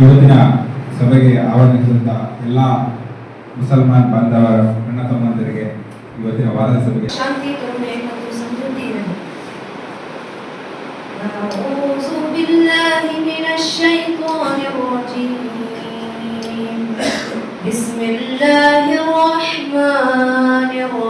ಇವತ್ತಿನ ಸಭೆಗೆ ಆಗಮಿಸಿದಂಥ ಎಲ್ಲ ಮುಸಲ್ಮಾನ್ ಬಾಂಧವರ ಅಣ್ಣ ತಮ್ಮಂದರಿಗೆ ಇವತ್ತಿನ ವಾರದ ಸಭೆಗೆ ಶಾಂತಿ ಕರುಣೆ ಮತ್ತು ಸಮೃದ್ಧಿ ಇರಲಿ أعوذ بالله من الشيطان الرجيم بسم الله الرحمن الرحيم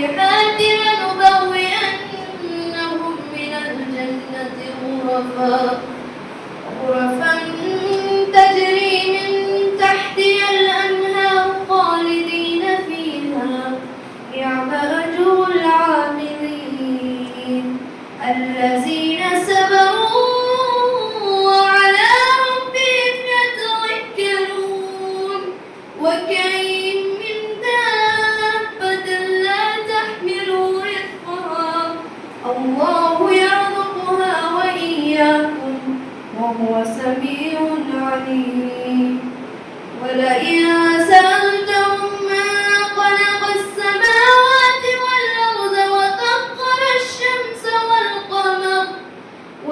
your birthday.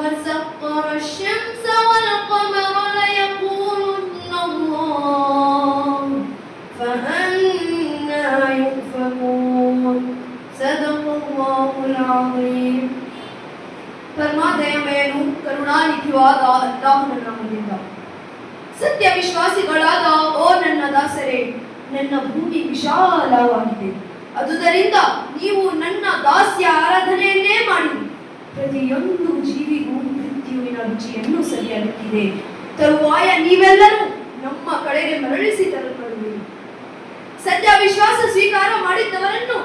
وسخر الشمس والقمر ليقولن الله فأنا يؤفكون صدق الله العظيم ಪರಮಾದಯಮಯನು ಕರುಣಾನಿಧಿವಾದ ಅಲ್ಲಾಹನ ನಾಮದಿಂದ ಸತ್ಯ ವಿಶ್ವಾಸಿಗಳಾದ ಓ ನನ್ನ ದಾಸರೇ ನನ್ನ ಭೂಮಿ ವಿಶಾಲವಾಗಿದೆ ಅದುದರಿಂದ ನೀವು ನನ್ನ ದಾಸ್ಯ ಆರಾಧನೆಯನ್ನೇ ಮಾಡಿ ಪ್ರತಿಯೊಂದು ಜೀವಿಗೂ ಮೃತ್ಯುವಿನ ರುಚಿಯನ್ನು ಸರಿಯಾಗುತ್ತಿದೆ ತರುವಾಯ ನೀವೆಲ್ಲರೂ ನಮ್ಮ ಕಡೆಗೆ ಮರಳಿಸಿ ತರಲ್ಪಡುವಿರಿ. ಸತ್ಯ ವಿಶ್ವಾಸ ಸ್ವೀಕಾರ ಮಾಡಿದ್ದವರನ್ನು,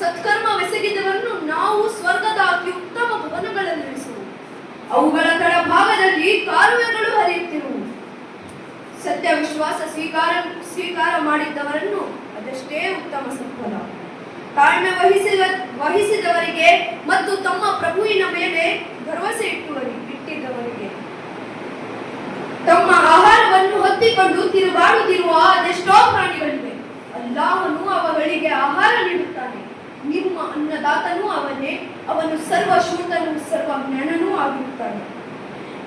ಸತ್ಕರ್ಮ ಎಸಗಿದವರನ್ನು ನಾವು ಸ್ವರ್ಗದ ಅತ್ಯುತ್ತಮ ಭವನಗಳಲ್ಲಿರಿಸುವು ಅವುಗಳ ಕೆಳಭಾಗದಲ್ಲಿ ಕಾಲುವೆಗಳು ಹರಿಯುತ್ತಿರುವು. ಸತ್ಯ ವಿಶ್ವಾಸ ಸ್ವೀಕಾರ ಸ್ವೀಕಾರ ಮಾಡಿದ್ದವರನ್ನು ಅದಷ್ಟೇ ಉತ್ತಮ ಸತ್ಫಲ. ತಾಳ್ಮೆ ವಹಿಸಿದ, ವಹಿಸಿದವರಿಗೆ ಮತ್ತು ತಮ್ಮ ಪ್ರಭುವಿನ ಮೇಲೆ ಭರವಸೆ ಇಟ್ಟುವರಿಗೆ ಇಟ್ಟಿದ್ದವರಿಗೆ ತಮ್ಮ ಆಹಾರವನ್ನು ಹೊತ್ತಿಕೊಂಡು ತಿರುಗಾಡುತ್ತಿರುವ ಅದೆಷ್ಟೋ ಪ್ರಾಣಿಗಳಿವೆ. ಅಲ್ಲಾಹನು ಅವಗಳಿಗೆ ಆಹಾರ ನೀಡುತ್ತಾನೆ. ನಿಮ್ಮ ಅನ್ನದಾತನು ಅವನೇ, ಅವನು ಸರ್ವ ಶೂತನು, ಸರ್ವ ಜ್ಞಾನನೂ ಆಗಿರುತ್ತಾನೆ.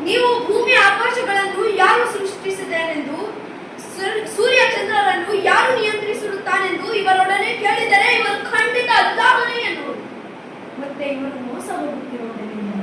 ನೀವು ಭೂಮಿ ಆಕಾಶಗಳನ್ನು ಯಾರು ಸೃಷ್ಟಿಸಿದನೆಂದು ಸೂರ್- ಸೂರ್ಯ ಚಂದ್ರರನ್ನು ಯಾರು ನಿಯಂತ್ರಿಸಿರುತ್ತಾನೆಂದು ಇವರೊಡನೆ ಕೇಳಿದರೆ ಇವರು ಖಂಡಿತ ಅಲ್ಲಾಹನೇ ಎನ್ನುವರು. ಮತ್ತೆ ಇವರು ಮೋಸ ಹೋಗುತ್ತಿರುವುದರಿಂದ.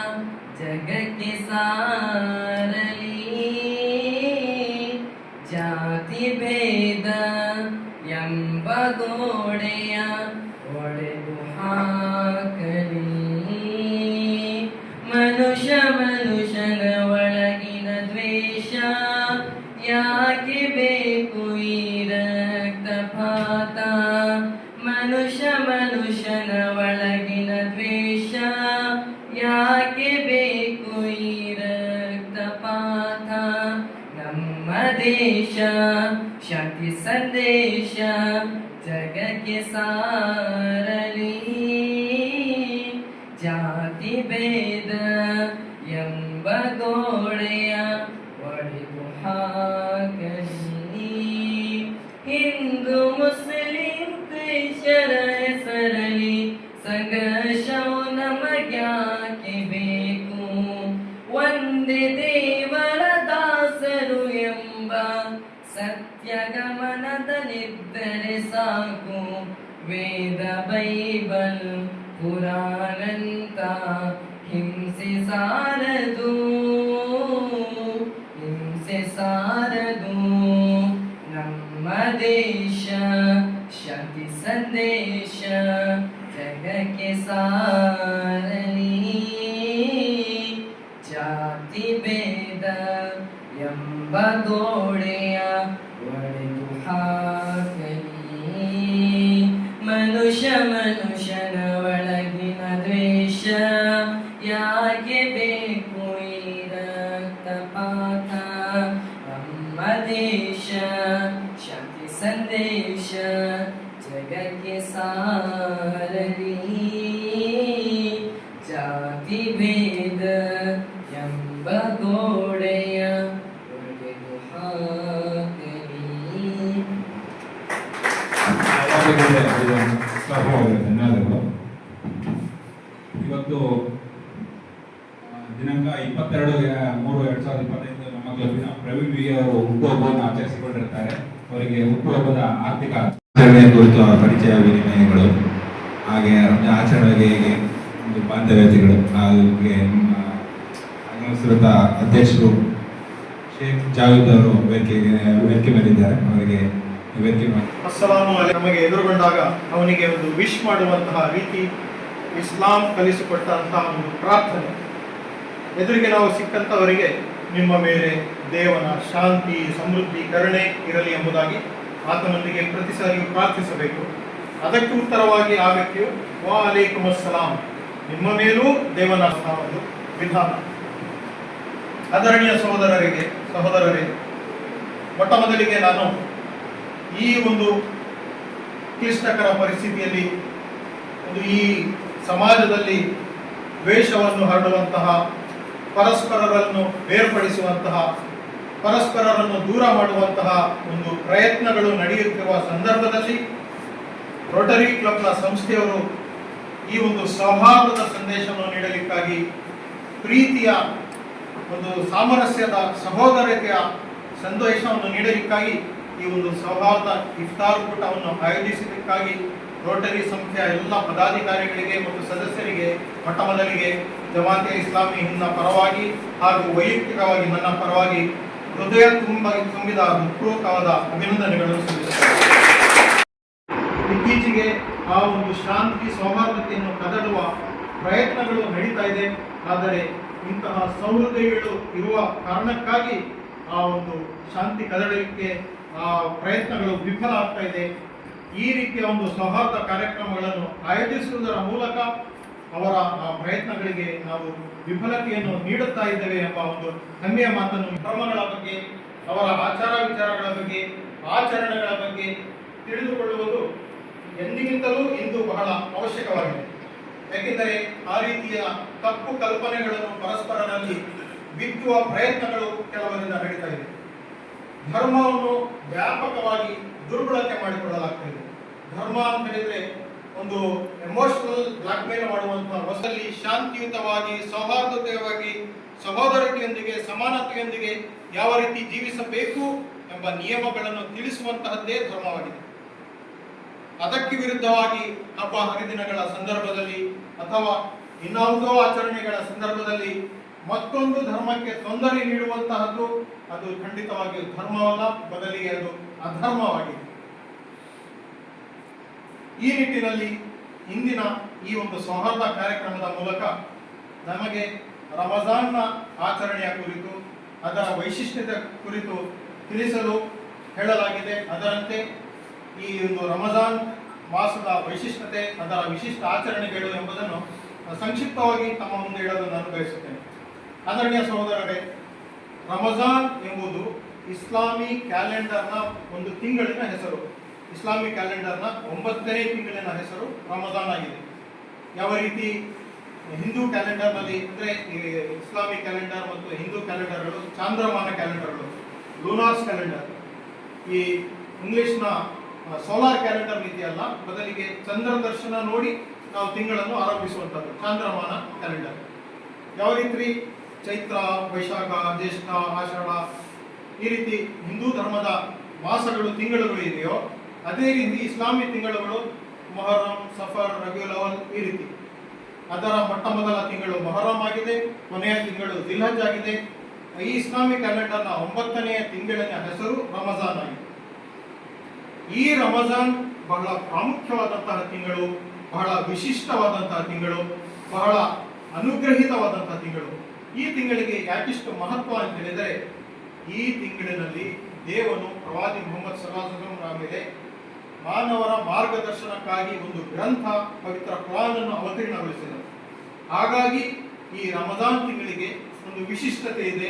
ಮುಸ್ಲಿಂ ಕ್ರಿಶ್ಚರ ಹೆಸರಲಿ ಸಂಘರ್ಷವು ನಮಗ್ಯಾಕೆ ಬೇಕು? ಒಂದೇ ದೇವರ ದಾಸರು ಎಂಬ ಸತ್ಯ ಗಮನದಲ್ಲಿದ್ದರೆ ಸಾಕು. ವೇದ ಬೈಬಲ್ ಪುರಾಣಂತ ಹಿಂಸೆ ಸಾರದು ಹಿಂಸೆ ಸಾರದು ಜಾತಿ ಭೇದ ಎಂಬ ಗೋಡೆಯ ಒಡೆದು ಹಾಕಲಿ ಸಫಲವಾಗಿದೆ. ಧನ್ಯವಾದಗಳು ಇವತ್ತು ದಿನಾಂಕ ಇಪ್ಪತ್ತೆರಡು ಮೂರು ಎರಡ್ ಸಾವಿರದ ಇಪ್ಪತ್ತೈದು ನಮ್ಮ ಕ್ಲಬ್ಬಿನ ಪ್ರವೀಣ್ ವಿ ಅವರು ಹುಟ್ಟುಹಬ್ಬವನ್ನು ಆಚರಿಸಿಕೊಂಡಿರ್ತಾರೆ ಅವರಿಗೆ ಹುಟ್ಟುಹಬ್ಬದ ಆರ್ಥಿಕ ಆಚರಣೆ ಕುರಿತು ಪರಿಚಯ, ವಿನಿಮಯಗಳು, ಹಾಗೆ ರಂಜಾನ್ ಆಚರಣೆಗೆ ಹೇಗೆ ಒಂದು ಬಾಂಧವ್ಯತೆಗಳು, ಹಾಗೆ ನಮ್ಮ ಅನುಸೃತ ಅಧ್ಯಕ್ಷರು ಶೇಖ್ ಜಾವೇದ್ ಅವರು ವೇದಿಕೆಗೆ, ವೇದಿಕೆ ಮೇಲಿದ್ದಾರೆ ಅವರಿಗೆ ಅಸ್ಸಲಾಮು ನಮಗೆ ಎದುರುಗೊಂಡಾಗ ಅವನಿಗೆ ಒಂದು ವಿಶ್ ಮಾಡುವಂತಹ ರೀತಿ ಇಸ್ಲಾಂ ಕಲಿಸಿಕೊಟ್ಟಂತಹ ಒಂದು ಪ್ರಾರ್ಥನೆ. ಎದುರಿಗೆ ನಾವು ಸಿಕ್ಕಂತವರಿಗೆ ನಿಮ್ಮ ಮೇಲೆ ದೇವನ ಶಾಂತಿ, ಸಮೃದ್ಧಿ, ಕರುಣೆ ಇರಲಿ ಎಂಬುದಾಗಿ ಆತನೊಂದಿಗೆ ಪ್ರತಿ ಸಾರಿಯೂ ಪ್ರಾರ್ಥಿಸಬೇಕು. ಅದಕ್ಕೆ ಉತ್ತರವಾಗಿ ಆ ವ್ಯಕ್ತಿಯು, ವಾ ಅಸ್ಸಲಾಂ ನಿಮ್ಮ ಮೇಲೂ ದೇವನ ಒಂದು ವಿಧಾನ. ಆದರಣೀಯ ಸಹೋದರರಿಗೆ, ಸಹೋದರರೇ, ಮೊಟ್ಟ ಮೊದಲಿಗೆ ನಾನು ಈ ಒಂದು ಕ್ಲಿಷ್ಟಕರ ಪರಿಸ್ಥಿತಿಯಲ್ಲಿ ಒಂದು ಈ ಸಮಾಜದಲ್ಲಿ ದ್ವೇಷವನ್ನು ಹರಡುವಂತಹ, ಪರಸ್ಪರರನ್ನು ಬೇರ್ಪಡಿಸುವಂತಹ, ಪರಸ್ಪರರನ್ನು ದೂರ ಮಾಡುವಂತಹ ಒಂದು ಪ್ರಯತ್ನಗಳು ನಡೆಯುತ್ತಿರುವ ಸಂದರ್ಭದಲ್ಲಿ ರೋಟರಿ ಕ್ಲಬ್ನ ಸಂಸ್ಥೆಯವರು ಈ ಒಂದು ಸೌಹಾರ್ದದ ಸಂದೇಶವನ್ನು ನೀಡಲಿಕ್ಕಾಗಿ ಪ್ರೀತಿಯ ಒಂದು ಸಾಮರಸ್ಯದ ಸಹೋದರತೆಯ ಸಂದೇಶವನ್ನು ನೀಡಲಿಕ್ಕಾಗಿ ಈ ಒಂದು ಸೌಹಾರ್ದ ಇಫ್ತಾರ್ ಕೂಟವನ್ನು ಆಯೋಜಿಸಿದ್ದಕ್ಕಾಗಿ ರೋಟರಿ ಸಂಸ್ಥೆಯ ಎಲ್ಲ ಪದಾಧಿಕಾರಿಗಳಿಗೆ ಮತ್ತು ಸದಸ್ಯರಿಗೆ ಮೊಟ್ಟ ಜಮಾತೆ ಇಸ್ಲಾಮಿ ಹಿಂದ ಪರವಾಗಿ ಹಾಗೂ ವೈಯಕ್ತಿಕವಾಗಿ ನನ್ನ ಪರವಾಗಿ ಹೃದಯ ತುಂಬ, ತುಂಬಿದ ಹೃತ್ಪೂರ್ವಕವಾದ ಅಭಿನಂದನೆಗಳನ್ನು ಸಲ್ಲಿಸುತ್ತೇನೆ. ಇತ್ತೀಚೆಗೆ ಆ ಒಂದು ಶಾಂತಿ ಸೌಹಾರ್ದತೆಯನ್ನು ಕದಡುವ ಪ್ರಯತ್ನಗಳು ನಡೀತಾ ಇದೆ. ಆದರೆ ಇಂತಹ ಸೌಹೃದಯಗಳು ಇರುವ ಕಾರಣಕ್ಕಾಗಿ ಆ ಒಂದು ಶಾಂತಿ ಕದಡಲಿಕ್ಕೆ ಪ್ರಯತ್ನಗಳು ವಿಫಲ ಆಗ್ತಾ ಇದೆ. ಈ ರೀತಿಯ ಒಂದು ಸೌಹಾರ್ದ ಕಾರ್ಯಕ್ರಮಗಳನ್ನು ಆಯೋಜಿಸುವುದರ ಮೂಲಕ ಅವರ ಆ ಪ್ರಯತ್ನಗಳಿಗೆ ನಾವು ವಿಫಲತೆಯನ್ನು ನೀಡುತ್ತಾ ಇದ್ದೇವೆ ಎಂಬ ಒಂದು ಹೆಮ್ಮೆಯ ಮಾತನ್ನು ಧರ್ಮಗಳ ಬಗ್ಗೆ, ಅವರ ಆಚಾರ ವಿಚಾರಗಳ ಬಗ್ಗೆ, ಆಚರಣೆಗಳ ಬಗ್ಗೆ ತಿಳಿದುಕೊಳ್ಳುವುದು ಎಂದಿಗಿಂತಲೂ ಇಂದು ಬಹಳ ಅವಶ್ಯಕವಾಗಿದೆ. ಯಾಕೆಂದರೆ ಆ ರೀತಿಯ ತಪ್ಪು ಕಲ್ಪನೆಗಳನ್ನು ಪರಸ್ಪರರಲ್ಲಿ ಬಿತ್ತುವ ಪ್ರಯತ್ನಗಳು ಕೆಲವರಿಂದ ನಡೀತಾ ಇದೆ. ಧರ್ಮವನ್ನು ವ್ಯಾಪಕವಾಗಿ ದುರ್ಬಳಕೆ ಮಾಡಿಕೊಳ್ಳಲಾಗ್ತಾ ಇದೆ ಧರ್ಮ ಅಂತ ಹೇಳಿದ್ರೆ ಒಂದು ಎಮೋಷನಲ್ ಬ್ಲಾಕ್ ಮೇಲ್ ಮಾಡುವಂತಹ ಹೊಸಲ್ಲಿ ಶಾಂತಿಯುತವಾಗಿ, ಸೌಹಾರ್ದತೆಯವಾಗಿ, ಸಹೋದರತೆಯೊಂದಿಗೆ, ಸಮಾನತೆಯೊಂದಿಗೆ ಯಾವ ರೀತಿ ಜೀವಿಸಬೇಕು ಎಂಬ ನಿಯಮಗಳನ್ನು ತಿಳಿಸುವಂತಹದ್ದೇ ಧರ್ಮವಾಗಿದೆ. ಅದಕ್ಕೆ ವಿರುದ್ಧವಾಗಿ ಹಬ್ಬ ಹರಿದಿನಗಳ ಸಂದರ್ಭದಲ್ಲಿ ಅಥವಾ ಇನ್ನಾವುದೋ ಆಚರಣೆಗಳ ಸಂದರ್ಭದಲ್ಲಿ ಮತ್ತೊಂದು ಧರ್ಮಕ್ಕೆ ತೊಂದರೆ ನೀಡುವಂತಹದ್ದು ಅದು ಖಂಡಿತವಾಗಿ ಧರ್ಮವಲ್ಲ, ಬದಲಿಗೆ ಅದು ಅಧರ್ಮವಾಗಿದೆ. ಈ ನಿಟ್ಟಿನಲ್ಲಿ ಇಂದಿನ ಈ ಒಂದು ಸೌಹಾರ್ದ ಕಾರ್ಯಕ್ರಮದ ಮೂಲಕ ನಮಗೆ ರಮಜಾನ್ನ ಆಚರಣೆಯ ಕುರಿತು, ಅದರ ವೈಶಿಷ್ಟ್ಯತೆ ಕುರಿತು ತಿಳಿಸಲು ಹೇಳಲಾಗಿದೆ. ಅದರಂತೆ ಈ ಒಂದು ರಮಜಾನ್ ಮಾಸದ ವೈಶಿಷ್ಟ್ಯತೆ, ಅದರ ವಿಶಿಷ್ಟ ಆಚರಣೆಗಳು ಎಂಬುದನ್ನು ಸಂಕ್ಷಿಪ್ತವಾಗಿ ತಮ್ಮ ಮುಂದೆ ಇಡಲು ನಾನು ಬಯಸುತ್ತೇನೆ. ಆದರಣೀಯ ಸಹೋದರರೇ ರಮಜಾನ್ ಎಂಬುದು ಇಸ್ಲಾಮಿ ಕ್ಯಾಲೆಂಡರ್ನ ಒಂದು ತಿಂಗಳಿನ ಹೆಸರು. ಇಸ್ಲಾಮಿ ಕ್ಯಾಲೆಂಡರ್ನ ಒಂಬತ್ತನೇ ತಿಂಗಳಿನ ಹೆಸರು ರಮಜಾನ್ ಆಗಿದೆ. ಯಾವ ರೀತಿ ಹಿಂದೂ ಕ್ಯಾಲೆಂಡರ್ನಲ್ಲಿ ಅಂದರೆ ಈ ಇಸ್ಲಾಮಿ ಕ್ಯಾಲೆಂಡರ್ ಮತ್ತು ಹಿಂದೂ ಕ್ಯಾಲೆಂಡರ್ಗಳು, ಚಾಂದ್ರಮಾನ ಕ್ಯಾಲೆಂಡರ್ಗಳು ಲೂನಾರ್ಸ್ ಕ್ಯಾಲೆಂಡರ್, ಈ ಇಂಗ್ಲಿಷ್ನ ಸೋಲಾರ್ ಕ್ಯಾಲೆಂಡರ್ ಇದೆಯಲ್ಲ ಬದಲಿಗೆ ಚಂದ್ರ ದರ್ಶನ ನೋಡಿ ನಾವು ತಿಂಗಳನ್ನು ಆರಂಭಿಸುವಂಥದ್ದು, ಚಾಂದ್ರಮಾನ ಕ್ಯಾಲೆಂಡರ್. ಯಾವ ರೀತಿ ಚೈತ್ರ, ವೈಶಾಖ, ಜ್ಯೇಷ್ಠ, ಆಷಾಢ ಈ ರೀತಿ ಹಿಂದೂ ಧರ್ಮದ ಮಾಸಗಳು, ತಿಂಗಳುಗಳು ಇದೆಯೋ, ಅದೇ ರೀತಿ ಇಸ್ಲಾಮಿ ತಿಂಗಳುಗಳು, ಮೊಹರಂ, ಸಫರ್ ರಬಿಯುಲ್ ಈ ರೀತಿ. ಅದರ ಮೊಟ್ಟ ಮೊದಲ ತಿಂಗಳು ಮೊಹರಂ ಆಗಿದೆ, ಕೊನೆಯ ತಿಂಗಳು ದಿಲ್ಹಜ್ ಆಗಿದೆ. ಈ ಇಸ್ಲಾಮಿ ಕ್ಯಾಲೆಂಡರ್ನ ಒಂಬತ್ತನೆಯ ತಿಂಗಳಿನ ಹೆಸರು ರಮಜಾನ್ ಆಗಿದೆ. ಈ ರಮಜಾನ್ ಬಹಳ ಪ್ರಾಮುಖ್ಯವಾದಂತಹ ತಿಂಗಳು, ಬಹಳ ವಿಶಿಷ್ಟವಾದಂತಹ ತಿಂಗಳು, ಬಹಳ ಅನುಗ್ರಹಿತವಾದಂತಹ ತಿಂಗಳು. ಈ ತಿಂಗಳಿಗೆ ಯಾಕಿಷ್ಟು ಮಹತ್ವ ಅಂತ ಹೇಳಿದರೆ, ಈ ತಿಂಗಳಿನಲ್ಲಿ ದೇವನು ಪ್ರವಾದಿ ಮೊಹಮ್ಮದ್ ಸಲಾಹರ ಮೇಲೆ ಮಾನವರ ಮಾರ್ಗದರ್ಶನಕ್ಕಾಗಿ ಒಂದು ಗ್ರಂಥ, ಪವಿತ್ರ ಕುರಾನನ್ನು ಅವತೀರ್ಣಗೊಳಿಸಿದರು ಹಾಗಾಗಿ ಈ ರಮದಾನ್ ತಿಂಗಳಿಗೆ ಒಂದು ವಿಶಿಷ್ಟತೆ ಇದೆ.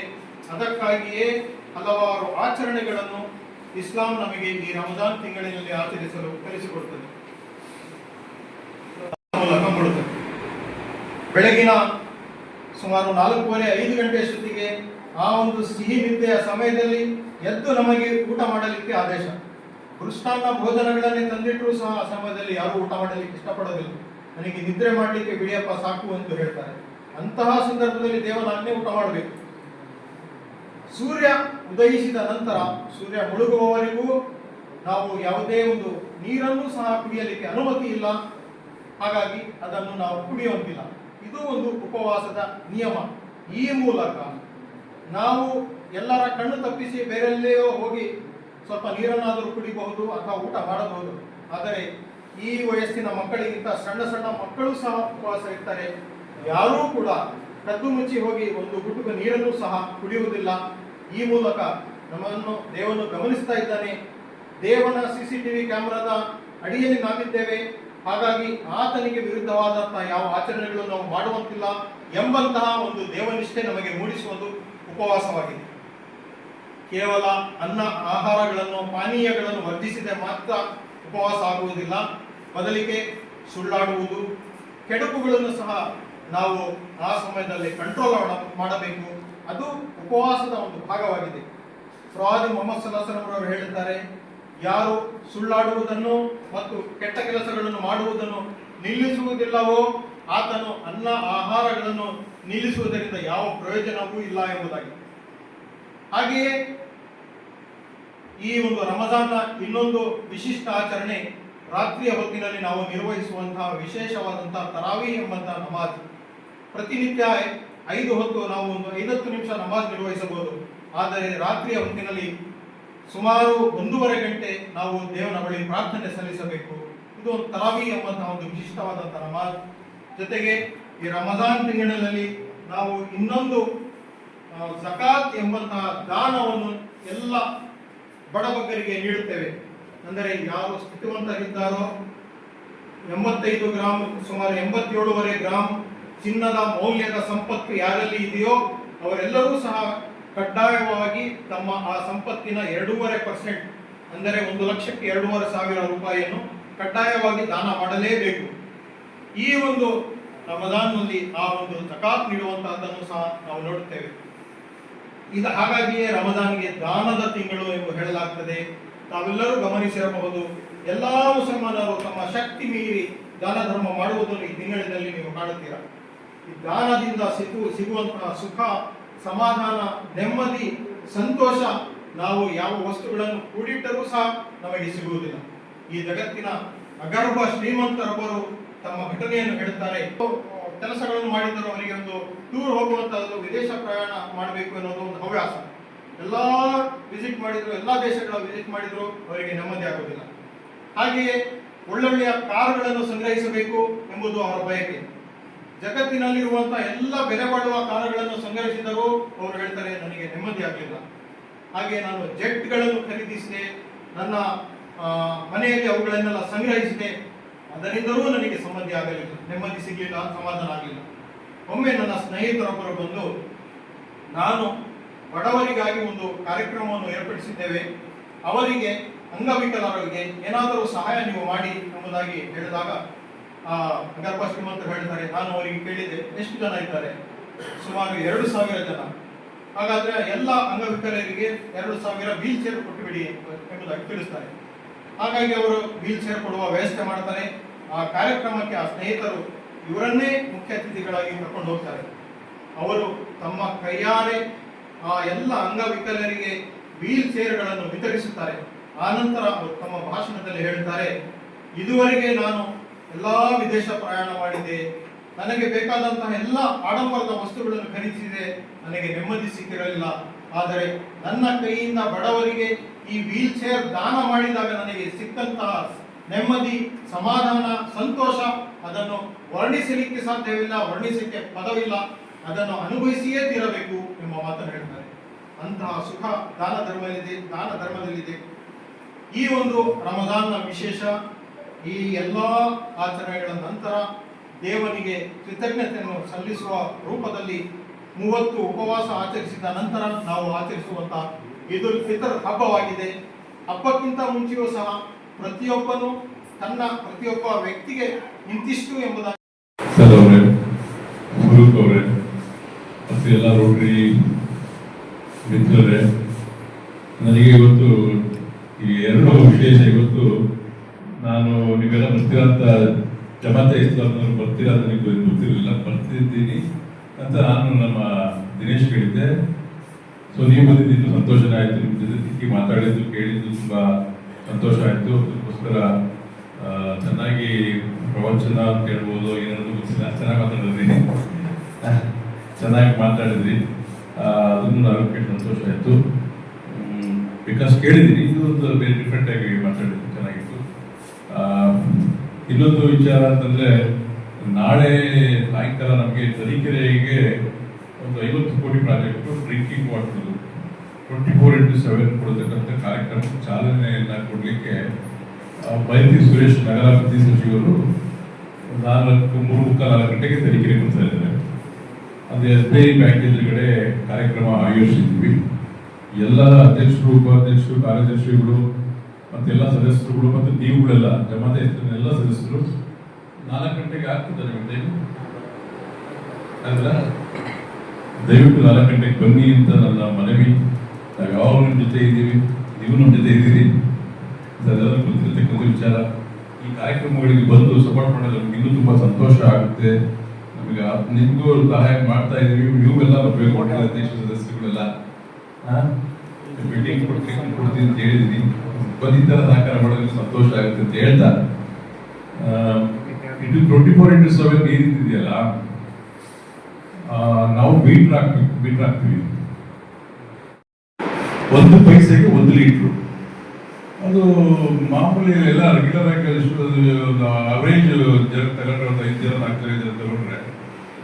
ಅದಕ್ಕಾಗಿಯೇ ಹಲವಾರು ಆಚರಣೆಗಳನ್ನು ಇಸ್ಲಾಂ ನಮಗೆ ಈ ರಮದಾನ್ ತಿಂಗಳಿನಲ್ಲಿ ಆಚರಿಸಲು ಕಲಿಸಿಕೊಡುತ್ತದೆ ಬೆಳಗಿನ ಸುಮಾರು ನಾಲ್ಕೂವರೆ ಐದು ಗಂಟೆಯಷ್ಟೊತ್ತಿಗೆ ಆ ಒಂದು ಸಿಹಿ ನಿದ್ದೆಯ ಸಮಯದಲ್ಲಿ ಎದ್ದು ನಮಗೆ ಊಟ ಮಾಡಲಿಕ್ಕೆ ಆದೇಶ. ಕೃಷ್ಣನ ಭೋಜನಗಳನ್ನೇ ತಂದಿಟ್ಟರೂ ಸಹ ಆ ಸಮಯದಲ್ಲಿ ಯಾರೂ ಊಟ ಮಾಡಲಿಕ್ಕೆ ಇಷ್ಟಪಡೋದಿಲ್ಲ. ನನಗೆ ನಿದ್ರೆ ಮಾಡಲಿಕ್ಕೆ ಬಿಡಿಯಪ್ಪ ಸಾಕು ಎಂದು ಹೇಳ್ತಾರೆ. ಅಂತಹ ಸಂದರ್ಭದಲ್ಲಿ ದೇವರನ್ನೇ ಊಟ ಮಾಡಬೇಕು. ಸೂರ್ಯ ಉದಯಿಸಿದ ನಂತರ ಸೂರ್ಯ ಮುಳುಗುವವರೆಗೂ ನಾವು ಯಾವುದೇ ಒಂದು ನೀರನ್ನು ಸಹ ಕುಡಿಯಲಿಕ್ಕೆ ಅನುಮತಿ ಇಲ್ಲ. ಹಾಗಾಗಿ ಅದನ್ನು ನಾವು ಕುಡಿಯುವಂತಿಲ್ಲ. ಇದು ಒಂದು ಉಪವಾಸದ ನಿಯಮ. ಈ ಮೂಲಕ ನಾವು ಎಲ್ಲರ ಕಣ್ಣು ತಪ್ಪಿಸಿ ಬೇರೆಲ್ಲೆಯೋ ಹೋಗಿ ಸ್ವಲ್ಪ ನೀರನ್ನಾದರೂ ಕುಡಿಬಹುದು ಅಥವಾ ಊಟ ಮಾಡಬಹುದು. ಆದರೆ ಈ ವಯಸ್ಸಿನ ಮಕ್ಕಳಿಗಿಂತ ಸಣ್ಣ ಸಣ್ಣ ಮಕ್ಕಳು ಸಹ ಉಪವಾಸ ಇರ್ತಾರೆ. ಯಾರೂ ಕೂಡ ಕದ್ದು ಮುಚ್ಚಿ ಹೋಗಿ ಒಂದು ಗುಟುಕು ನೀರನ್ನು ಸಹ ಕುಡಿಯುವುದಿಲ್ಲ. ಈ ಮೂಲಕ ನಮ್ಮನ್ನು ದೇವನು ಗಮನಿಸ್ತಾ ಇದ್ದಾನೆ. ದೇವನ ಸಿಸಿಟಿವಿ ಕ್ಯಾಮೆರಾದ ಅಡಿಯಲ್ಲಿ ನಾವಿದ್ದೇವೆ. ಹಾಗಾಗಿ ಆತನಿಗೆ ವಿರುದ್ಧವಾದಂತಹ ಯಾವ ಆಚರಣೆಗಳು ನಾವು ಮಾಡುವಂತಿಲ್ಲ ಎಂಬಂತಹ ಒಂದು ದೇವನಿಷ್ಠೆ ನಮಗೆ ಮೂಡಿಸುವುದು ಉಪವಾಸವಾಗಿದೆ. ಕೇವಲ ಅನ್ನ ಆಹಾರಗಳನ್ನು, ಪಾನೀಯಗಳನ್ನು ವರ್ಧಿಸಿದೆ ಮಾತ್ರ ಉಪವಾಸ ಆಗುವುದಿಲ್ಲ. ಬದಲಿಗೆ ಸುಳ್ಳಾಡುವುದು, ಕೆಡುಕುಗಳನ್ನು ಸಹ ನಾವು ಆ ಸಮಯದಲ್ಲಿ ಕಂಟ್ರೋಲ್ ಮಾಡಬೇಕು. ಅದು ಉಪವಾಸದ ಒಂದು ಭಾಗವಾಗಿದೆ. ಪ್ರವಾದಿ ಮೊಹಮ್ಮದ್ ಸಲ್ಲಾಹರವರು ಹೇಳುತ್ತಾರೆ ಯಾರು ಸುಳ್ಳಾಡುವುದನ್ನು ಮತ್ತು ಕೆಟ್ಟ ಕೆಲಸಗಳನ್ನು ಮಾಡುವುದನ್ನು ನಿಲ್ಲಿಸುವುದಿಲ್ಲವೋ, ಆತನು ಅನ್ನ ಆಹಾರಗಳನ್ನು ನಿಲ್ಲಿಸುವುದರಿಂದ ಯಾವ ಪ್ರಯೋಜನವೂ ಇಲ್ಲ ಎಂಬುದಾಗಿ. ಹಾಗೆಯೇ ಈ ಒಂದು ರಮಜಾನ್ನ ಇನ್ನೊಂದು ವಿಶಿಷ್ಟ ಆಚರಣೆ ರಾತ್ರಿಯ ಹೊತ್ತಿನಲ್ಲಿ ನಾವು ನಿರ್ವಹಿಸುವಂತಹ ವಿಶೇಷವಾದಂತಹ ತರಾವಿ ಎಂಬಂತಹ ನಮಾಜ್. ಪ್ರತಿನಿತ್ಯ ಐದು ಹೊತ್ತು ನಾವು ಒಂದು ಐವತ್ತು ನಿಮಿಷ ನಮಾಜ್ ನಿರ್ವಹಿಸಬಹುದು. ಆದರೆ ರಾತ್ರಿಯ ಹೊತ್ತಿನಲ್ಲಿ ಸುಮಾರು ಒಂದೂವರೆ ಗಂಟೆ ನಾವು ದೇವನ ಬಳಿ ಪ್ರಾರ್ಥನೆ ಸಲ್ಲಿಸಬೇಕು. ಇದು ಒಂದು ತರಾವಿ ಎಂಬಂತಹ ಒಂದು ವಿಶಿಷ್ಟವಾದಂತಹ ನಮಾಜ್ ಜೊತೆಗೆ ಈ ರಮಜಾನ್ ತಿಂಗಳಿನಲ್ಲಿ ನಾವು ಇನ್ನೊಂದು ಸಕಾತ್ ಎಂಬಂತಹ ದಾನವನ್ನು ಎಲ್ಲ ಬಡಬಗ್ಗರಿಗೆ ನೀಡುತ್ತೇವೆ. ಅಂದರೆ ಯಾರು ಸ್ಥಿತಿವಂತರಿದ್ದಾರೋ, ಎಂಬತ್ತೈದು ಗ್ರಾಮ್ ಸುಮಾರು ಎಂಬತ್ತೇಳುವರೆ ಗ್ರಾಮ್ ಚಿನ್ನದ ಮೌಲ್ಯದ ಸಂಪತ್ತು ಯಾರಲ್ಲಿ ಇದೆಯೋ ಅವರೆಲ್ಲರೂ ಸಹ ಕಡ್ಡಾಯವಾಗಿ ತಮ್ಮ ಆ ಸಂಪತ್ತಿನ ಎರಡೂವರೆ ಪರ್ಸೆಂಟ್, ಅಂದರೆ ಒಂದು ಲಕ್ಷಕ್ಕೆ ಎರಡೂವರೆ ಸಾವಿರ ರೂಪಾಯಿಯನ್ನು ಕಡ್ಡಾಯವಾಗಿ ದಾನ ಮಾಡಲೇಬೇಕು. ಈ ಒಂದು ರಮದಾನ್ನಲ್ಲಿ ಆ ಒಂದು ತಕಾತ್ ನೀಡುವಂತಹದ್ದನ್ನು ಸಹ ನಾವು ನೋಡುತ್ತೇವೆ. ಇದು ಹಾಗಾಗಿಯೇ ರಮದಾನ್ಗೆ ದಾನದ ತಿಂಗಳು ಎಂದು ಹೇಳಲಾಗ್ತದೆ. ತಾವೆಲ್ಲರೂ ಗಮನಿಸಿರಬಹುದು, ಎಲ್ಲ ಮುಸಲ್ಮಾನರು ತಮ್ಮ ಶಕ್ತಿ ಮೀರಿ ದಾನ ಧರ್ಮ ಮಾಡುವುದನ್ನು ಈ ತಿಂಗಳಿನಲ್ಲಿ ನೀವು ಕಾಣುತ್ತೀರಾ? ಈ ದಾನದಿಂದ ಸಿಗು, ಸಿಗುವಂತಹ ಸುಖ ಸಮಾಧಾನ, ನೆಮ್ಮದಿ, ಸಂತೋಷ ನಾವು ಯಾವ ವಸ್ತುಗಳನ್ನು ಕೂಡಿಟ್ಟರೂ ಸಹ ನಮಗೆ ಸಿಗುವುದಿಲ್ಲ. ಈ ಜಗತ್ತಿನ ಅಗರ್ಭ ಶ್ರೀಮಂತರೊಬ್ಬರು ತಮ್ಮ ಘಟನೆಯನ್ನು ಹೇಳುತ್ತಾರೆ. ಕೆಲಸಗಳನ್ನು ಮಾಡಿದರೂ ಅವರಿಗೆ ಒಂದು ಟೂರ್ ಹೋಗುವಂತಹದ್ದು, ವಿದೇಶ ಪ್ರಯಾಣ ಮಾಡಬೇಕು ಅನ್ನೋದು ಒಂದು ಹವ್ಯಾಸ. ಎಲ್ಲ ವಿಸಿಟ್ ಮಾಡಿದ್ರು, ಎಲ್ಲಾ ದೇಶಗಳ ವಿಸಿಟ್ ಮಾಡಿದ್ರು ಅವರಿಗೆ ನೆಮ್ಮದಿ ಆಗುವುದಿಲ್ಲ. ಹಾಗೆಯೇ ಒಳ್ಳೊಳ್ಳೆಯ ಕಾರುಗಳನ್ನು ಸಂಗ್ರಹಿಸಬೇಕು ಎಂಬುದು ಅವರ ಬಯಕೆ. ಜಗತ್ತಿನಲ್ಲಿರುವಂತಹ ಎಲ್ಲ ಬೆಲೆ ಬಾಳುವ ಕಾರುಗಳನ್ನು ಸಂಗ್ರಹಿಸಿದರೂ ಅವರು ಹೇಳ್ತಾರೆ, ನನಗೆ ನೆಮ್ಮದಿ ಆಗಲಿಲ್ಲ. ಹಾಗೆ ನಾನು ಜೆಟ್ಗಳನ್ನು ಖರೀದಿಸಿದೆ, ನನ್ನ ಮನೆಯಲ್ಲಿ ಅವುಗಳನ್ನೆಲ್ಲ ಸಂಗ್ರಹಿಸಿದೆ. ಅದರಿಂದಲೂ ನನಗೆ ಸಂಬಂಧಿ ಆಗಲಿಲ್ಲ. ನೆಮ್ಮದಿ ಸಿಗಲಿಲ್ಲ, ಸಮಾಧಾನ ಆಗಲಿಲ್ಲ. ಒಮ್ಮೆ ನನ್ನ ಸ್ನೇಹಿತರೊಬ್ಬರು ಬಂದು, ನಾನು ಬಡವರಿಗಾಗಿ ಒಂದು ಕಾರ್ಯಕ್ರಮವನ್ನು ಏರ್ಪಡಿಸಿದ್ದೇವೆ. ಅವರಿಗೆ, ಅಂಗವಿಕಲರಿಗೆ ಏನಾದರೂ ಸಹಾಯ ನೀವು ಮಾಡಿ ಎಂಬುದಾಗಿ ಹೇಳಿದಾಗ ಗರ್ಭ ಶ್ರೀಮಂತರು ಹೇಳಿದ್ದಾರೆ. ನಾನು ಅವರಿಗೆ ಕೇಳಿದೆ ಎಷ್ಟು ಜನ ಇದ್ದಾರೆ? ಸುಮಾರು ಎರಡು ಸಾವಿರ ಜನ. ಹಾಗಾದ್ರೆ ಎಲ್ಲ ಅಂಗವಿಕಲರಿಗೆ ಎರಡು ಸಾವಿರ ವೀಲ್ ಚೇರ್ ಕೊಟ್ಟುಬಿಡಿ ಎಂಬುದಾಗಿ ತಿಳಿಸ್ತಾರೆ. ಹಾಗಾಗಿ ಅವರು ವೀಲ್ ಚೇರ್ ಕೊಡುವ ವ್ಯವಸ್ಥೆ ಮಾಡ್ತಾರೆ. ಆ ಕಾರ್ಯಕ್ರಮಕ್ಕೆ ಆ ಸ್ನೇಹಿತರು ಇವರನ್ನೇ ಮುಖ್ಯ ಅತಿಥಿಗಳಾಗಿ ಕರ್ಕೊಂಡು ಹೋಗ್ತಾರೆ. ಅವರು ತಮ್ಮ ಕೈಯಾರೆ ಆ ಎಲ್ಲ ಅಂಗವಿಕಲರಿಗೆ ವೀಲ್ ಚೇರ್ಗಳನ್ನು ವಿತರಿಸುತ್ತಾರೆ. ಆನಂತರ ಅವರು ತಮ್ಮ ಭಾಷಣದಲ್ಲಿ ಹೇಳುತ್ತಾರೆ, ಇದುವರೆಗೆ ನಾನು ಎಲ್ಲಾ ವಿದೇಶ ಪ್ರಯಾಣ ಮಾಡಿದೆ. ನನಗೆ ಬೇಕಾದಂತಹ ಎಲ್ಲ ಆಡಂಬರದ ವಸ್ತುಗಳನ್ನು ಖರೀದಿಸಿದೆ. ನನಗೆ ನೆಮ್ಮದಿ ಸಿಕ್ಕಿರಲಿಲ್ಲ. ಆದರೆ ನನ್ನ ಕೈಯಿಂದ ಬಡವರಿಗೆ ಈ ವೀಲ್ ಚೇರ್ ದಾನ ಮಾಡಿದಾಗ ನನಗೆ ಸಿಕ್ಕಂತಹ ನೆಮ್ಮದಿ, ಸಮಾಧಾನ, ಸಂತೋಷ, ಅದನ್ನು ವರ್ಣಿಸಲಿಕ್ಕೆ ಸಾಧ್ಯವಿಲ್ಲ, ವರ್ಣಿಸಲಿಕ್ಕೆ ಪದವಿಲ್ಲ. ಅದನ್ನು ಅನುಭವಿಸಿಯೇ ತೀರಬೇಕು ಎಂಬ ಮಾತನ್ನು ಹೇಳ್ತಾರೆ ಅಂತಹ ಸುಖ ದಾನ ಧರ್ಮದಲ್ಲಿದೆ ದಾನ ಧರ್ಮದಲ್ಲಿದೆ. ಈ ಒಂದು ರಮಜಾನ್ನ ವಿಶೇಷ ಈ ಎಲ್ಲ ಆಚರಣೆಗಳ ನಂತರ ದೇವರಿಗೆ ಕೃತಜ್ಞತೆಯನ್ನು ಸಲ್ಲಿಸುವ ರೂಪದಲ್ಲಿ ಮೂವತ್ತು ಉಪವಾಸ ಆಚರಿಸಿದ ನಂತರ ನಾವು ಆಚರಿಸುವಂತಹ ಇದು ಫಿತರ್ ಹಬ್ಬವಾಗಿದೆ. ಹಬ್ಬಕ್ಕಿಂತ ಮುಂಚೆಯೂ ಸಹ ಪ್ರತಿಯೊಬ್ಬನು ತನ್ನ ಪ್ರತಿಯೊಬ್ಬ ವ್ಯಕ್ತಿಗೆ ಇಂತಿಷ್ಟು ಎಂಬುದಾಗಿ ಸರ್ ಮಿತ್ರರೇ, ನನಗೆ ಇವತ್ತು ಈ ಎರಡು ವಿಶೇಷ ಇವತ್ತು ನಾನು ನೀವೆಲ್ಲ ಬರ್ತೀರಾ ಅಂತ ಜಮಾತೆ ಇಸ್ಲಾಂನವರು ಬರ್ತೀರಾ ಅಂತ ನಿಮಗೆ ಗೊತ್ತಿರಲಿಲ್ಲ. ಬರ್ತಿದ್ದೀನಿ ಅಂತ ನಾನು ನಮ್ಮ ದಿನೇಶ್ ಹೇಳಿದ್ದೆ. ಸೊ ನೀವು ಬಂದಿದ್ದು ಸಂತೋಷನೇ ಆಯಿತು. ನಿಮ್ಮ ಜೊತೆ ಸಿಕ್ಕಿ ಮಾತಾಡಿದ್ದು ಕೇಳಿದ್ದು ತುಂಬ ಸಂತೋಷ ಆಯಿತು. ಅದಕ್ಕೋಸ್ಕರ ಚೆನ್ನಾಗಿ ಪ್ರವಚನ ಅಂತ ಹೇಳ್ಬೋದು. ಏನಾದರೂ ಗೊತ್ತಿಲ್ಲ. ಚೆನ್ನಾಗಿ ಮಾತಾಡಿದ್ರಿ. ಚೆನ್ನಾಗಿ ಮಾತಾಡಿದ್ರಿ. ಅದನ್ನು ನಾನು ಕೇಳಿ ಸಂತೋಷ ಆಯಿತು. ಬಿಕಾಸ್ ಕೇಳಿದ್ದೀನಿ. ಇದು ಒಂದು ಬೇರೆ ಡಿಫ್ರೆಂಟಾಗಿ ಮಾತಾಡಿದ್ದು. ಚೆನ್ನಾಗಿತ್ತು ಆ, ಇನ್ನೊಂದು ವಿಚಾರ ಅಂತಂದ್ರೆ, ನಾಳೆ ಸಾಯಂಕಾಲ ನಮಗೆ ತರೀಕೆರೆಗೆ ಒಂದು ಐವತ್ತು ಕೋಟಿ project drinking water twenty four into seven ಕೊಡತಕ್ಕಂಥ ಕಾರ್ಯಕ್ರಮ ಚಾಲನೆಯನ್ನ ಕೊಡಲಿಕ್ಕೆ ಬೈತಿ ಸುರೇಶ್ ನಗರಾಭಿವೃದ್ಧಿ ಸಚಿವರು ನಾಲ್ಕು, ಮೂರು ಮುಕ್ಕಾಲು ನಾಲ್ಕು ಗಂಟೆಗೆ ತರೀಕೆರೆ ಕೊಡ್ತಾ ಇದ್ದಾರೆ. ಅದು ಎಸ್ ಬಿ ಐ ಬ್ಯಾಂಕ್ ಎದುರುಗಡೆ ಕಾರ್ಯಕ್ರಮ ಆಯೋಜಿಸಿದ್ವಿ. ಎಲ್ಲ ಅಧ್ಯಕ್ಷರು, ಉಪಾಧ್ಯಕ್ಷರು, ಕಾರ್ಯದರ್ಶಿಗಳು ಮತ್ತೆಲ್ಲ ಸದಸ್ಯರುಗಳು ಮತ್ತು ನೀವುಗಳೆಲ್ಲ ಜಮಾತೆ ಹೆಸರಿನ ಎಲ್ಲ ಸದಸ್ಯರು ನಾಲ್ಕು ಗಂಟೆಗೆ ಆಗ್ತದೆ ನಿಮಗೆ ಅಲ್ಲ ದಯವಿಟ್ಟು ನಾಲ್ಕು ಗಂಟೆಗೆ ಬನ್ನಿ ಅಂತ ನನ್ನ ಮನವಿ. ನಾವು ಯಾವಾಗ ನಿಮ್ಮ ಜೊತೆ ಇದ್ದೀವಿ, ನೀವು ನಮ್ಮ ಜೊತೆ ಇದ್ದೀರಿ. ಅದೆಲ್ಲ ವಿಚಾರ. ಈ ಕಾರ್ಯಕ್ರಮಗಳಿಗೆ ಬಂದು ಸಪೋರ್ಟ್ ಮಾಡೋದು ನಮ್ಗೆ ಇನ್ನೂ ತುಂಬ ಸಂತೋಷ ಆಗುತ್ತೆ. ನಮಗೆ ನಿಮಗೂ ಸಹಾಯ ಮಾಡ್ತಾ ಇದ್ದೀವಿ, ನೀವೆಲ್ಲ ಬರಬೇಕು ಅಧ್ಯಕ್ಷ ಸದಸ್ಯರುಗಳೆಲ್ಲ. ಮೀಟಿಂಗ್ ಕೊಡ್ತೀನಿ ಕೊಡ್ತೀನಿ ಅಂತ ಹೇಳಿದ್ದೀನಿ ಬಂದು ಈ ಥರ ಸಹಕಾರ ಮಾಡೋದಕ್ಕೆ ಸಂತೋಷ ಆಗುತ್ತೆ ಅಂತ ಹೇಳ್ತಾ. ಇದು ಟ್ವೆಂಟಿ ಫೋರ್ ಇಂಟು ಸೆವೆನ್ ಆ, ನಾವು ಬೀಟ್ರ್ ಹಾಕ್ತೀವಿ ಬೀಟ್ರ್ ಹಾಕ್ತೀವಿ. ಒಂದು ಪೈಸೆಗೆ ಒಂದು ಲೀಟ್ರು. ಅದು ಮಾಮೂಲಿ ಎಲ್ಲ ರೆಗ್ಯುಲರ್ ಆಗಿ ಅವರೇಜ್ ಜನ ತಗೊಂಡ್ರೆ ಐದು ಜನ ನಾಲ್ಕು ಜನ ತಗೊಂಡ್ರೆ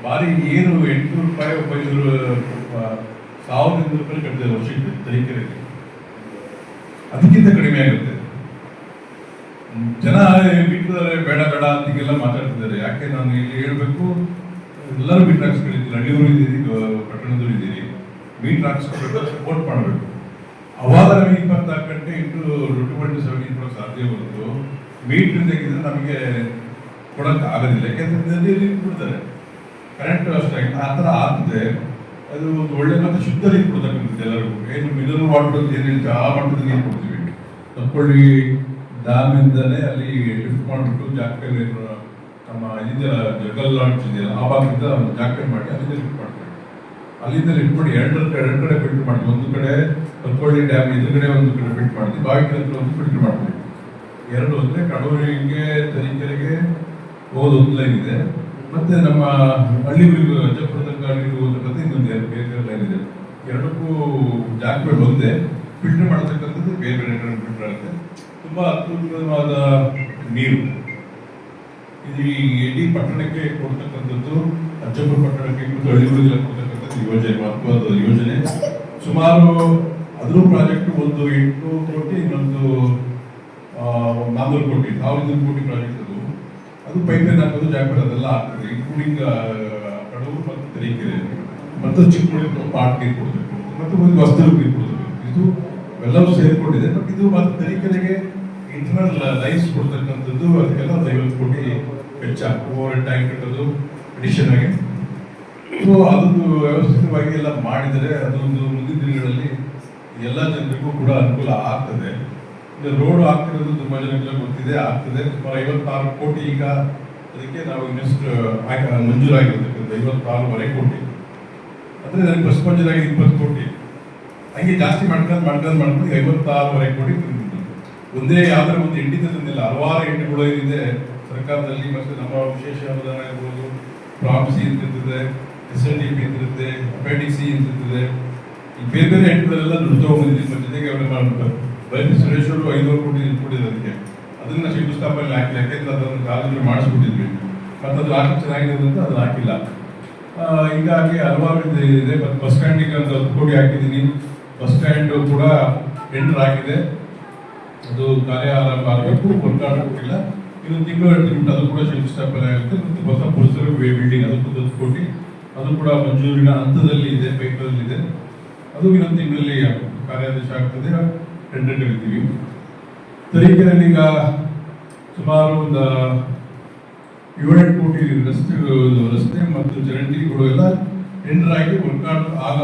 ಬಾರಿ ಏನು ಎಂಟುನೂರು ರೂಪಾಯಿ ಒಂಬೈನೂರು ಸಾವಿರದ ಇನ್ನೂರು ರೂಪಾಯಿ ಕಟ್ಟಿದ್ದಾರೆ ವರ್ಷಕ್ಕೆ ತರೀಕೆರೆಗೆ. ಅದಕ್ಕಿಂತ ಕಡಿಮೆ ಆಗುತ್ತೆ. ಜನ ಬಿಟ್ಟಿದ್ದಾರೆ, ಬೇಡ ಬೇಡ ಅಂತಿಗೆಲ್ಲ ಮಾತಾಡ್ತಿದ್ದಾರೆ. ಯಾಕೆ ನಾನು ಇಲ್ಲಿ ಹೇಳಬೇಕು? ಎಲ್ಲರೂ ಮೀಟ್ ಹಾಕ್ಸ್ಕೊಂಡಿದ್ದೀನಿ ಹಳ್ಳಿಯವರು ಇದ್ದೀರಿ ಪಟ್ಟಣದವರು ಇದ್ದೀರಿ. ಮೀಟ್ ಹಾಕ್ಸ್ಕೊಳ್ಬೇಕು ಸಪೋರ್ಟ್ ಮಾಡಬೇಕು. ಅವಾಗ ನಮಗೆ ಇಪ್ಪತ್ನಾಲ್ಕು ಗಂಟೆ ಇಂಟು ಟ್ವೆಂಟಿ ಸೆವೆಂಟೀನ್ ಕೊಡೋಕೆ ಸಾಧ್ಯ ಹೊರತು ಮೀಟ್ ತೆಗೆದ್ರೆ ನಮಗೆ ಕೊಡೋಕ್ಕೆ ಆಗೋದಿಲ್ಲ. ಯಾಕೆಂದ್ರೆ ಬಿಡ್ತಾರೆ ಕರೆಂಟ್ ಅಷ್ಟೇ ಆ ಥರ ಆಗ್ತದೆ ಅದು ಒಂದು ಒಳ್ಳೆ ಮತ್ತೆ ಶುದ್ಧ ನೀರು ಕೊಡ್ತಕ್ಕಂಥದ್ದು ಎಲ್ಲರಿಗೂ. ಏನು ಮಿನರಲ್ ವಾಟರ್ ಅಂತ ಏನು ಹೇಳ್ತೀವಿ ಆ ಮಟ್ಟದ ನೀರು ಕೊಡ್ತೀವಿ. ತಪ್ಪಳ್ಳಿ ಡ್ಯಾಮಿಂದಲೇ ಅಲ್ಲಿ ಲಿಫ್ಟ್ ಮಾಡಿಬಿಟ್ಟು ಜಾಕೆಟ್ ಏನು ನಮ್ಮ ಇದೆಯಲ್ಲ ಜಗಲ್ ಲಾಂಚ್ ಇದೆಯಲ್ಲ ಆ ಭಾಗದಿಂದ ಒಂದು ಜಾಕೆಟ್ ಮಾಡಿ ಅಲ್ಲಿಂದ ಲಿಫ್ಟ್ ಮಾಡ್ತೀವಿ. ಅಲ್ಲಿಂದ ಲಿಫ್ಟ್ ಮಾಡಿ ಎರಡರ ಎರಡು ಕಡೆ ಫಿಲ್ಟರ್ ಮಾಡ್ತೀವಿ ಒಂದು ಕಡೆ ತಪ್ಪಳ್ಳಿ ಡ್ಯಾಮ್ ಎದುರುಗಡೆ ಒಂದು ಕಡೆ ಫಿಲ್ಟರ್ ಮಾಡ್ತೀವಿ. ಬಾವಿ ಹತ್ರ ಒಂದು ಫಿಲ್ಟರ್ ಮಾಡ್ತೀವಿ. ಎರಡು ಅಂದರೆ ಕಡೂರಿಗೆ, ತರೀಕೆರೆಗೆ ಹೋಗೋದು ಒಂದು ಲೈನ್ ಇದೆ. ಮತ್ತೆ ನಮ್ಮ ಹಳ್ಳಿಗಳಿಗೂ ಅಜ್ಜಪುರ ತನಕ ಅಂತಕ್ಕಂಥ ಇನ್ನೊಂದು ಬೇರೆ ಲೈನ್ ಇದೆ. ಎರಡಕ್ಕೂ ಜಾಗಗಳು ಒಂದೇ. ಫಿಲ್ಟರ್ ಮಾಡತಕ್ಕಂಥದ್ದು ಬೇರೆ ಬೇರೆ ಫಿಲ್ಟರ್ ಆಗುತ್ತೆ. ತುಂಬಾ ಅತ್ಯುತ್ತಮವಾದ ನೀರು. ಇದು ಈ ಇಡೀ ಪಟ್ಟಣಕ್ಕೆ ಕೊಡ್ತಕ್ಕಂಥದ್ದು, ಅಜ್ಜಪುರ ಪಟ್ಟಣಕ್ಕೆ ಮತ್ತು ಹಳ್ಳಿಗಳಿಗೆಲ್ಲ ಕೊಡ್ತಕ್ಕಂಥದ್ದು ಯೋಜನೆ ಮಹತ್ವದ ಯೋಜನೆ. ಸುಮಾರು ಅದ್ರ ಪ್ರಾಜೆಕ್ಟ್ ಒಂದು ಎಂಟು ಕೋಟಿ, ಇನ್ನೊಂದು ನಾನ್ನೂರು ಕೋಟಿ, ಸಾವಿರದ ಕೋಟಿ ಪ್ರಾಜೆಕ್ಟ್ ಅದು. ಅದು ಪೈಪ್ಲೈನ್ ಹಾಕೋದು ಜಾಗೃತಿ ಅದೆಲ್ಲ ಆಗ್ತದೆ ಇನ್ಕ್ಲೂಡಿಂಗ್ ತರೀಕೆರೆ ಮತ್ತು ಚಿಕ್ಕಮಗಳೂರು ಪಾಟ್ ಕೊಡಬೇಕು, ಮತ್ತು ಒಂದು ಕೊಡಬೇಕು. ಇದು ಎಲ್ಲವೂ ಸೇರಿಕೊಂಡಿದೆ ಬಟ್ ಇದು ಮತ್ತು ತರೀಕೆರೆಗೆ ಇಂಟರ್ನಲ್ ಲೈನ್ಸ್ ಕೊಡ್ತಕ್ಕಂಥದ್ದು, ಅದಕ್ಕೆಲ್ಲ ಒಂದು ಐವತ್ತು ಕೋಟಿ ವೆಚ್ಚ ಓವರ್ ಟ್ಯಾಂಕ್ ಕಟ್ಟೋದು ಅಡಿಷನ್ ಆಗಿ. ಸೊ ಅದೊಂದು ವ್ಯವಸ್ಥಿತವಾಗಿ ಎಲ್ಲ ಮಾಡಿದರೆ, ಅದೊಂದು ಮುಂದಿನ ದಿನಗಳಲ್ಲಿ ಎಲ್ಲ ಜನರಿಗೂ ಕೂಡ ಅನುಕೂಲ ಆಗ್ತದೆ. ರೋಡ್ ಆಗ್ತಿರೋದು ತುಂಬಾ ಜನಗಳ ಗೊತ್ತಿದೆ, ಆಗ್ತದೆ. ಸುಮಾರು ಐವತ್ತಾರು ಕೋಟಿ ಈಗ ಅದಕ್ಕೆ ನಾವು ಇನ್ವೆಸ್ಟ್ ಮಂಜೂರಾಗಿರ್ತಕ್ಕಂಥ ಐವತ್ತಾರೂವರೆ ಕೋಟಿ ಅಂದ್ರೆ ನನಗೆ ಬಸ್ ಮಂಜೂರಾಗಿ ಇಪ್ಪತ್ತು ಕೋಟಿ ಹಂಗೆ ಜಾಸ್ತಿ ಮಾಡ್ಕೊಂಡು ಮಾಡ್ಕೊಂಡು ಮಾಡ್ಕೊಂಡು ಐವತ್ತಾರೂವರೆ ಕೋಟಿ ಒಂದೇ ಯಾವ್ದಾರ ಒಂದು ಎಂಟಿಂದ ತಂದಿಲ್ಲ ಹಲವಾರು ಎಂಟುಗಳು ಏನಿದೆ, ಸರ್ಕಾರದಲ್ಲಿ ಮತ್ತೆ ನಮ್ಮ ವಿಶೇಷ ಅನುದಾನ ಇರ್ಬೋದು ಪ್ರಾಪ್ಸಿ ಅಂತ ಇರ್ತದೆ ಎಸ್ ಎಲ್ ಡಿ ಪಿ ಅಂತಿರುತ್ತೆ ಇರುತ್ತೆ ಅಪೆಂಡಿಕ್ಸಿ ಅಂತ ಇರ್ತದೆ. ಈ ಬೇರೆ ಬೇರೆ ಎಂಟುಗಳೆಲ್ಲ ದುಡ್ಡು ತಗೊಂಡಿದ್ದೀನಿ ನಿಮ್ಮ ಜೊತೆಗೆ ಅವರ ಬೈಪಿ ಸುರೇಶ್ ಅವರು ಐನೂರು ಕೋಟಿ ಕೊಟ್ಟಿದ್ದಾರೆ ಅದಕ್ಕೆ. ಅದನ್ನ ಶಂಕುಸ್ಥಾಪನೆ ಹಾಕಿಲ್ಲ ಯಾಕೆಂದ್ರೆ ಅದನ್ನು ಕಾಲೇಜಲ್ಲಿ ಮಾಡಿಸ್ಬಿಟ್ಟಿದ್ವಿ. ಅದು ಹಾಕಿ ಅಂತ ಅದು ಹಾಕಿಲ್ಲ. ಹೀಗಾಗಿ ಹಲವಾರು ಇದೆ ಬಸ್ ಸ್ಟ್ಯಾಂಡಿಗೆ ಒಂದು ಹತ್ತು ಕೋಟಿ ಹಾಕಿದ್ದೀನಿ. ಬಸ್ ಸ್ಟ್ಯಾಂಡ್ ಕೂಡ ಟೆಂಡರ್ ಆಗಿದೆ. ಅದು ಕಾರ್ಯ ಆರಂಭ ಆಗಬೇಕು ಕೊಟ್ಟಿಲ್ಲ. ಇನ್ನೊಂದು ತಿಂಗಳು ಎರಡು ಅದು ಕೂಡ ಶಂಕುಸ್ಥಾಪನೆ ಆಗುತ್ತೆ ಮತ್ತು ಹೊಸ ಪುರುಷರು ಬಿಲ್ಡಿಂಗ್ ಅದಕ್ಕೂ ಹತ್ತು ಕೋಟಿ. ಅದು ಕೂಡ ಮಂಜೂರಿನ ಹಂತದಲ್ಲಿ ಇದೆ ಪೈಪಲ್ಲಿ ಇದೆ. ಅದು ಇನ್ನೊಂದು ತಿಂಗಳಲ್ಲಿ ಕಾರ್ಯಾದೇಶ ಆಗ್ತದೆ. ಟೆಂಡರ್ ಕರಿತೀವಿ. ತರೀಕೆರೆಯಲ್ಲಿ ಈಗ ಸುಮಾರು ಒಂದು ಏಳೆಂಟು ಕೋಟಿ ರಸ್ತೆಗಳು ರಸ್ತೆ ಮತ್ತು ಚರಂಡಿಗಳು ಎಲ್ಲ ಟೆಂಡರ್ ಆಗಿ ವರ್ಕ್ ಆಗ